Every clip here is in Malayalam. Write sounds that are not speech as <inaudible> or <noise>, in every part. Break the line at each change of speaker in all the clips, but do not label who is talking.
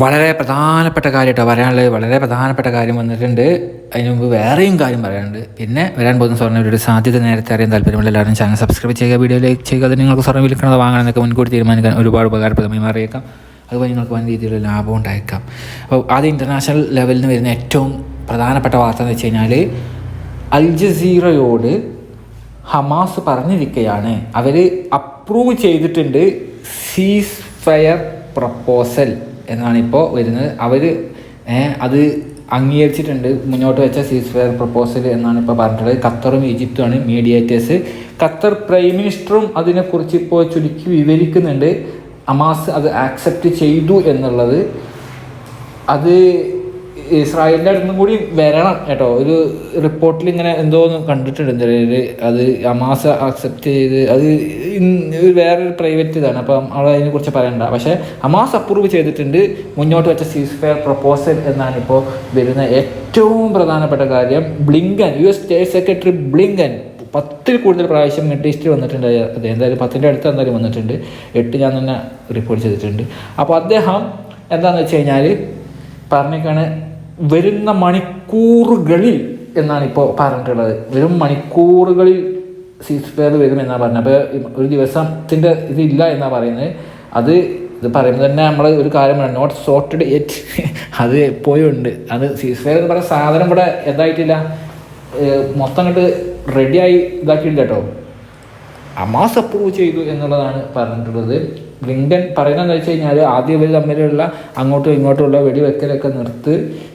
വളരെ പ്രധാനപ്പെട്ട കാര്യമായിട്ടോ പറയാനുള്ളത്. വളരെ പ്രധാനപ്പെട്ട കാര്യം വന്നിട്ടുണ്ട്. അതിന് മുമ്പ് വേറെയും കാര്യം പറയാനുണ്ട്. പിന്നെ വരാൻ പോകുന്ന സ്വർണ സാധ്യത നേരത്തെ അറിയാൻ താല്പര്യമുള്ള എല്ലാവരും ചാനൽ സബ്സ്ക്രൈബ് ചെയ്യുക വീഡിയോ ലൈക്ക് ചെയ്യുക. അത് നിങ്ങൾക്ക് സ്വർണം വിൽക്കണത് വാങ്ങണമെന്നൊക്കെ മുൻകൂട്ടി തീരുമാനിക്കാൻ ഒരുപാട് ഉപകാരപ്രദമായി മാറിയേക്കാം. അതുപോലെ നിങ്ങൾക്ക് വൻ രീതിയിലുള്ള ലാഭം ഉണ്ടായേക്കാം. അപ്പോൾ ആദ്യം ഇന്റർനാഷണൽ ലെവലിൽ നിന്ന് വരുന്ന ഏറ്റവും പ്രധാനപ്പെട്ട വാർത്ത എന്ന് വെച്ച് കഴിഞ്ഞാൽ അൽ ജസീറയോട് ഹമാസ് പറഞ്ഞിരിക്കുകയാണ് അവർ അപ്രൂവ് ചെയ്തിട്ടുണ്ട് സീസ് ഫയർ പ്രപ്പോസൽ എന്നാണ് ഇപ്പോൾ വരുന്നത് അവർ അത് അംഗീകരിച്ചിട്ടുണ്ട്. മുന്നോട്ട് വെച്ച സീസ് ഫയർ പ്രപ്പോസൽ എന്നാണ് ഇപ്പോൾ പറഞ്ഞിട്ടുള്ളത്. ഖത്തറും ഈജിപ്തുമാണ് മീഡിയേറ്റേഴ്സ് ഖത്തർ പ്രൈം മിനിസ്റ്ററും അതിനെക്കുറിച്ച് ഇപ്പോൾ ചുരുക്കി വിവരിക്കുന്നുണ്ട്. അമാസ് അത് ആക്സെപ്റ്റ് ചെയ്തു എന്നുള്ളത്. അത് ഇസ്രായേലിന്റെ അടുത്തും കൂടി വരണം കേട്ടോ. ഒരു റിപ്പോർട്ടിൽ ഇങ്ങനെ എന്തോ ഒന്ന് കണ്ടിട്ടുണ്ട് അത് അമാസ അക്സെപ്റ്റ് ചെയ്ത് അത് വേറൊരു പ്രൈവറ്റ് ഇതാണ്. അപ്പം അതിനെ അതിനെക്കുറിച്ച് പറയണ്ട. പക്ഷേ അമാസ് അപ്രൂവ് ചെയ്തിട്ടുണ്ട് മുന്നോട്ട് വെച്ച സീസ് ഫെയർ പ്രപ്പോസൽ എന്നാണ് ഇപ്പോൾ വരുന്ന ഏറ്റവും പ്രധാനപ്പെട്ട കാര്യം. Blinken U S state secretary Blinken പത്തിൽ കൂടുതൽ പ്രാവശ്യം മിഡ് ഈസ്റ്റിൽ വന്നിട്ടുണ്ട്. അത് എന്തായാലും പത്തിന്റെ അടുത്ത് എന്തായാലും വന്നിട്ടുണ്ട്. എട്ട് ഞാൻ തന്നെ റിപ്പോർട്ട് ചെയ്തിട്ടുണ്ട്. അപ്പോൾ അദ്ദേഹം എന്താണെന്ന് വെച്ച് കഴിഞ്ഞാൽ പറഞ്ഞേക്കാണ് വരുന്ന മണിക്കൂറുകളിൽ എന്നാണ് ഇപ്പോൾ പറഞ്ഞിട്ടുള്ളത്. വരും മണിക്കൂറുകളിൽ സീസ് ഫെയർ വരും എന്നാണ് പറഞ്ഞത്. അപ്പോൾ ഒരു ദിവസത്തിന്റെ ഇതില്ല എന്നാണ് പറയുന്നത്. അത് ഇത് പറയുമ്പോൾ തന്നെ നമ്മൾ ഒരു കാര്യമാണ് നോട്ട് സോർട്ടഡ് എറ്റ് അത് എപ്പോഴും ഉണ്ട് അത് സീസ് ഫെയർ എന്ന് പറയുന്ന സാധനം ഇവിടെ എന്തായിട്ടില്ല. മൊത്തം അങ്ങോട്ട് റെഡിയായി ഇതാക്കിയില്ല കേട്ടോ. അമാസ് അപ്രൂവ് ചെയ്തു എന്നുള്ളതാണ് പറഞ്ഞിട്ടുള്ളത്. ബ്ലിങ്കൻ പറയുന്നതെന്ന് വെച്ച് കഴിഞ്ഞാൽ ആദ്യം ഇവർ തമ്മിലുള്ള അങ്ങോട്ടും ഇങ്ങോട്ടുമുള്ള വെടിവെക്കലൊക്കെ നിർത്ത്.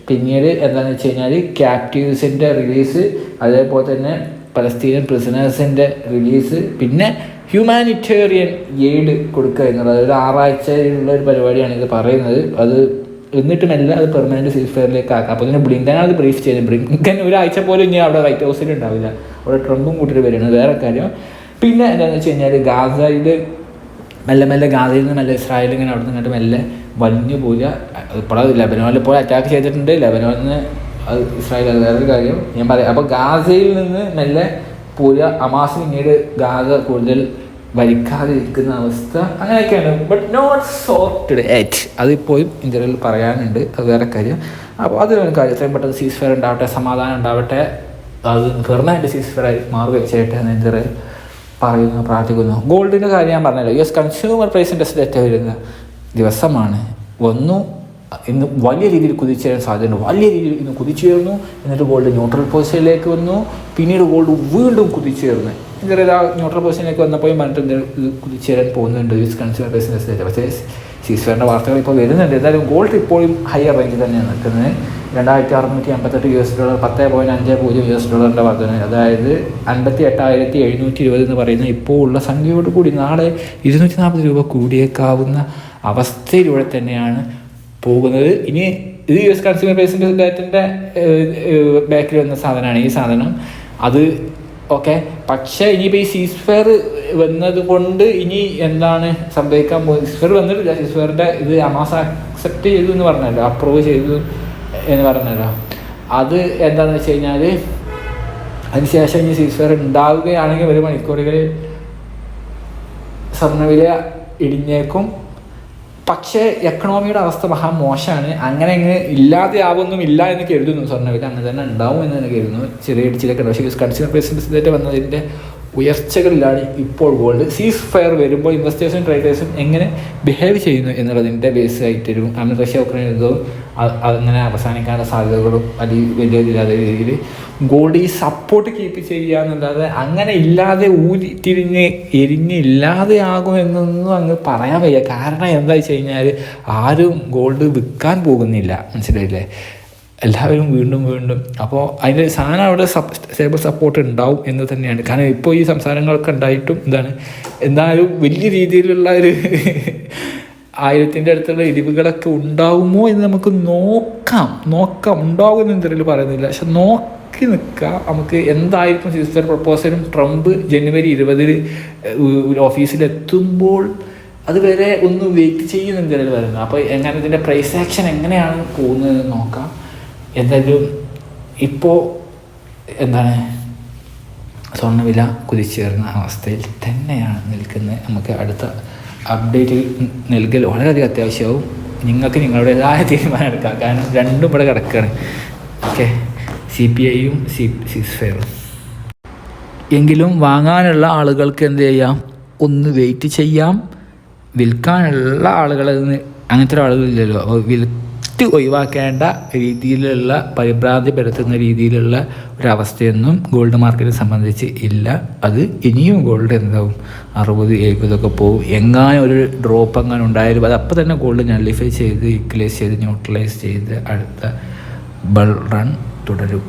പിന്നീട് എന്താണെന്ന് വെച്ച് കഴിഞ്ഞാൽ ക്യാപ്റ്റീവ്സിന്റെ റിലീസ് അതേപോലെ തന്നെ പലസ്തീനിയൻ പ്രിസണേഴ്സിന്റെ റിലീസ് പിന്നെ ഹ്യൂമാനിറ്റേറിയൻ എയ്ഡ് കൊടുക്കുക എന്നുള്ളത്. ഒരു ആറാഴ്ചയിലുള്ള ഒരു പരിപാടിയാണ് ഇത് പറയുന്നത്. അത് എന്നിട്ടും എല്ലാം അത് പെർമനന്റ് സീസ് ഫെയറിലേക്ക് ആക്കാം അപ്പോൾ ഇങ്ങനെ ബ്ലിങ്കനാണ് അത് ബ്രീഫ് ചെയ്യുന്നത് ബ്ലിങ്കൻ ഒരാഴ്ച പോലും ഇനി അവിടെ വൈറ്റ് ഹൗസിൽ ഉണ്ടാവില്ല. അവിടെ ട്രംപും കൂട്ടിയിട്ട് വരുന്നത് വേറെ കാര്യം. പിന്നെ എന്താണെന്ന് വെച്ച് കഴിഞ്ഞാൽ ഗാസയിൽ മെല്ലെ മെല്ലെ ഗാസയിൽ നിന്ന് മെല്ലെ ഇസ്രായേൽ ഇങ്ങനെ അവിടെ നിന്ന് മെല്ലെ വലിഞ്ഞു പോവുക ഇപ്പോൾ ലെബനോനിൽ ഇപ്പോൾ അറ്റാക്ക് ചെയ്തിട്ടുണ്ട്. ലെബനോനിൽ നിന്ന് അത് ഇസ്രായേൽ വേറൊരു കാര്യം. ഞാൻ പറയാം. അപ്പോൾ ഗാസയിൽ നിന്ന് മെല്ലെ പോയ അമാസ് പിന്നീട് ഗാസ കൂടുതൽ വലിക്കാതിരിക്കുന്ന അവസ്ഥ അങ്ങനെയൊക്കെയാണ്. ബട്ട് നോട്ട് സോർട്ടഡ് എറ്റ് അതിപ്പോഴും ഇന്ത്യയിൽ പറയാനുണ്ട്. അത് വേറെ കാര്യം. അപ്പോൾ അത് ഒരു കാര്യം. എത്രയും പെട്ടെന്ന് സീസ് ഫെയർ ഉണ്ടാവട്ടെ സമാധാനം ഉണ്ടാവട്ടെ. അത് പെർമനന്റ് സീസ് ഫെയർ ആയി മാറി ചെയ്യട്ടെ എന്ന് ഇന്ത്യ പറയുന്നു പ്രാർത്ഥിക്കുന്നു. ഗോൾഡിന്റെ കാര്യം ഞാൻ പറഞ്ഞല്ലോ. U S consumer price index data വരുന്ന ദിവസമാണ്. വന്നു ഇന്ന് വലിയ രീതിയിൽ കുതിച്ചേരാൻ സാധ്യതയുണ്ട്. വലിയ രീതിയിൽ ഇന്ന് കുതിച്ചുയർന്നു എന്നിട്ട് ഗോൾഡ് ന്യൂട്രൽ പൊസിഷനിലേക്ക് വന്നു. പിന്നീട് ഗോൾഡ് വീണ്ടും കുതിച്ചുയർന്നു ഇന്നലെ ന്യൂട്രൽ പൊസിഷനിലേക്ക് വന്നപ്പോൾ മറ്റൊരു കുതിച്ചേരാൻ പോകുന്നുണ്ട് U S consumer price index data പക്ഷേ സീസ്ഫെയറിന്റെ വാർത്തകൾ ഇപ്പോൾ വരുന്നുണ്ട്. എന്തായാലും ഗോൾഡ് ഇപ്പോഴും ഹയർ റേഞ്ചിൽ തന്നെയാണ് നിൽക്കുന്നത്. രണ്ടായിരത്തി അറുന്നൂറ്റി അമ്പത്തെട്ട് യു എസ് ഡോളർ പത്ത് പോയിന്റ് അഞ്ച് പൂജ്യം യു എസ് ഡോളറിന്റെ വർധന. അതായത് അൻപത്തി എട്ടായിരത്തി എഴുന്നൂറ്റി ഇരുപത് എന്ന് പറയുന്ന ഇപ്പോൾ ഉള്ള സംഖ്യയോട് കൂടി നാളെ ഇരുന്നൂറ്റി നാൽപ്പത് രൂപ കൂടിയേക്കാവുന്ന അവസ്ഥയിലൂടെ തന്നെയാണ് പോകുന്നത്. ഇനി ഇത് യു എസ് കൺസ്യൂമർ പ്രൈസിന്റെ ഡേറ്റിന്റെ ബാക്കിൽ വന്ന സാധനമാണ് ഈ സാധനം. അത് ഓക്കെ. പക്ഷേ ഇനിയിപ്പോൾ ഈ സീസ്ഫെയർ വന്നത് കൊണ്ട് ഇനി എന്താണ് സംഭവിക്കാൻ പോകുന്നത്? സീസ്ഫെയർ വന്നിട്ടില്ല. സീസ്ഫെയറിന്റെ ഇത് അമാസ അക്സെപ്റ്റ് ചെയ്തു എന്ന് പറഞ്ഞല്ലോ. അപ്രൂവ് ചെയ്തു എന്ന് പറഞ്ഞല്ലോ. അത് എന്താണെന്ന് വെച്ച് കഴിഞ്ഞാൽ അതിനുശേഷം ഇനി സീസ്ഫെയർ ഉണ്ടാവുകയാണെങ്കിൽ ഒരു മണിക്കൂറുകളിൽ സ്വർണവില ഇടിഞ്ഞേക്കും. പക്ഷേ എക്കണോമിയുടെ അവസ്ഥ മഹാ മോശമാണ്. അങ്ങനെ അങ്ങ് ഇല്ലാതെ ആവൊന്നും ഇല്ല എന്ന് കരുതുന്നു. സ്വർണവില അങ്ങനെ തന്നെ ഉണ്ടാവും എന്ന് തന്നെ കരുതുന്നു. ചെറിയ ഇടിച്ചിലൊക്കെ പക്ഷേ കൺസ്യൂമർ പ്രൈസിന്റെ വന്നതിന്റെ ഉയർച്ചകളിലാണ് ഇപ്പോൾ ഗോൾഡ് സീസ് ഫയർ വരുമ്പോൾ ഇൻവെസ്റ്റേഴ്സും ട്രേഡേഴ്സും എങ്ങനെ ബിഹേവ് ചെയ്യുന്നു എന്നുള്ളതിന്റെ ബേസ് ആയിട്ടൊരു അമേരിക്ക റഷ്യ ഉക്രൈൻ യുദ്ധവും അങ്ങനെ അവസാനിക്കാനുള്ള സാധ്യതകളും അതി വലിയ ഇല്ലാത്ത രീതിയിൽ ഗോൾഡ് ഈ സപ്പോർട്ട് കീപ്പ് ചെയ്യുക എന്നല്ലാതെ അങ്ങനെ ഇല്ലാതെ ഊരി തിരിഞ്ഞ് എരിഞ്ഞ് ഇല്ലാതെ ആകുമെന്നൊന്നും അങ്ങ് പറയാൻ വയ്യ. കാരണം എന്താ വെച്ച് കഴിഞ്ഞാൽ ആരും ഗോൾഡ് വിൽക്കാൻ പോകുന്നില്ല. മനസ്സിലായില്ലേ? എല്ലാവരും വീണ്ടും വീണ്ടും അപ്പോൾ അതിന്റെ സാധനം അവിടെ സപ് സ്റ്റേബിൾ സപ്പോർട്ട് ഉണ്ടാവും എന്ന് തന്നെയാണ്. കാരണം ഇപ്പോൾ ഈ സംസാരങ്ങളൊക്കെ ഉണ്ടായിട്ടും എന്താണ് എന്നാലും വലിയ രീതിയിലുള്ള ഒരു <laughs> ആയിരത്തിന്റെ അടുത്തുള്ള ഇടിവുകളൊക്കെ ഉണ്ടാവുമോ എന്ന് നമുക്ക് നോക്കാം. നോക്കാം. ഉണ്ടാവുമെന്ന് എന്തെങ്കിലും പറയുന്നില്ല. പക്ഷെ നോക്കി നിൽക്കാം. നമുക്ക് എന്തായിരിക്കും സിസ്റ്റർ പ്രപ്പോസലും ട്രംപ് ജനുവരി ഇരുപതിൽ ഓഫീസിലെത്തുമ്പോൾ അതുവരെ ഒന്നും വെയിറ്റ് ചെയ്യുന്നുണ്ട് ഇതിൽ വരുന്നത് അപ്പോൾ എങ്ങനെ ഇതിന്റെ പ്രൈസ് ആക്ഷൻ എങ്ങനെയാണ് പോകുന്നതെന്ന് നോക്കാം. എന്തായാലും ഇപ്പോൾ എന്താണ് സ്വർണവില കുതിച്ചേർന്ന അവസ്ഥയിൽ തന്നെയാണ് നിൽക്കുന്നത്. നമുക്ക് അടുത്ത അപ്ഡേറ്റ് നൽകൽ വളരെയധികം അത്യാവശ്യവും നിങ്ങൾക്ക് നിങ്ങളുടേതായ തീരുമാനം എടുക്കാം. കാരണം രണ്ടും ഇവിടെ കിടക്കുകയാണ്. ഓക്കെ. സി പി ഐയും സി സിക്സ് ഫെയറും എങ്കിലും വാങ്ങാനുള്ള ആളുകൾക്ക് എന്ത് ചെയ്യാം? ഒന്ന് വെയിറ്റ് ചെയ്യാം. വിൽക്കാനുള്ള ആളുകളിൽ നിന്ന് അങ്ങനത്തെ ആളുകളില്ലല്ലോ അപ്പോൾ വിൽറ്റ് ഒഴിവാക്കേണ്ട രീതിയിലുള്ള പരിഭ്രാന്തി പരത്തുന്ന രീതിയിലുള്ള ഒരവസ്ഥയൊന്നും ഗോൾഡ് മാർക്കറ്റിനെ സംബന്ധിച്ച് ഇല്ല. അത് ഇനിയും ഗോൾഡ് എന്താവും? അറുപത് എഴുപതൊക്കെ പോകും എങ്ങാനും ഒരു ഡ്രോപ്പ് എങ്ങാനും ഉണ്ടായാലും അത് അപ്പോൾ തന്നെ ഗോൾഡ് നള്ളിഫൈ ചെയ്ത് ഇക്വലൈസ് ചെയ്ത് ന്യൂട്രലൈസ് ചെയ്ത് അടുത്ത ബൾ റൺ തുടരും.